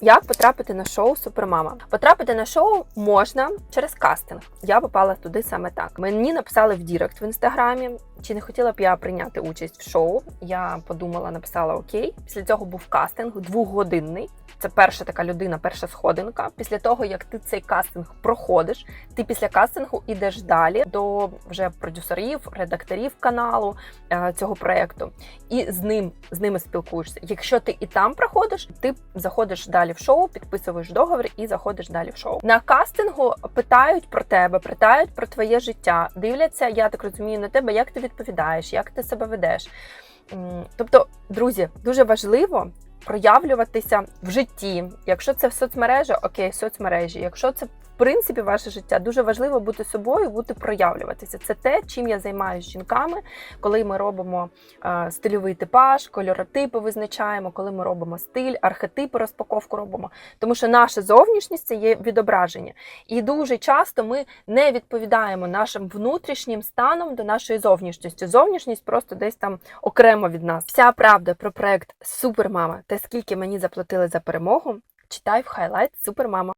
Як потрапити на шоу Супермама? Потрапити на шоу можна через кастинг. Я попала туди саме так. Мені написали в Дірект в інстаграмі. Чи не хотіла б я прийняти участь в шоу? Я подумала, написала окей. Після цього був кастинг двохгодинний. Це перша така людина, перша сходинка. Після того, як ти цей кастинг проходиш, ти після кастингу йдеш далі до вже продюсерів, редакторів каналу е, цього проекту, і з ним з ними спілкуєшся. Якщо ти і там проходиш, ти заходиш далі в шоу, підписуєш договір і заходиш далі в шоу. На кастингу питають про тебе, питають про твоє життя, дивляться, я так розумію, на тебе, як ти відповідаєш, як ти себе ведеш. Тобто, друзі, дуже важливо проявлюватися в житті. Якщо це в соцмережі, окей, соцмережі. Якщо це в принципі ваше життя, дуже важливо бути собою, бути проявлюватися. Це те, чим я займаюся жінками, коли ми робимо е, стильовий типаж, кольоротипи визначаємо, коли ми робимо стиль, архетипи, розпаковку робимо. Тому що наша зовнішність це є відображення. І дуже часто ми не відповідаємо нашим внутрішнім станом до нашої зовнішності. Зовнішність просто десь там окремо від нас. Вся правда про проект Супермама та скільки мені заплатили за перемогу. Читай в хайлайт Супермама.